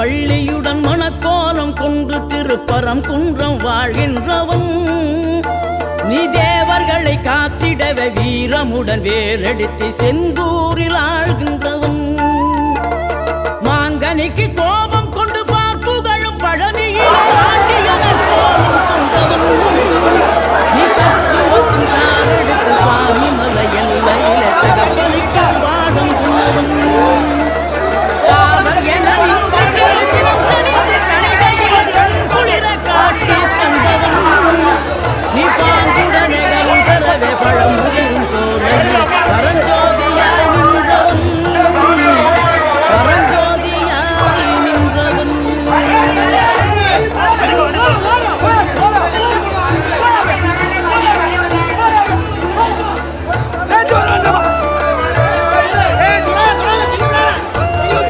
வள்ளியுடன் மனக்கோலம் கொண்டு திருப்பரம் குன்றம் வாழ்கின்றவன். நீ தேவர்களை காத்திடவே வீரமுடன் வேலெடுத்து செந்தூரில் ஆழ்கின்றவன் மாங்கனிக்கு கோபம் வாழம்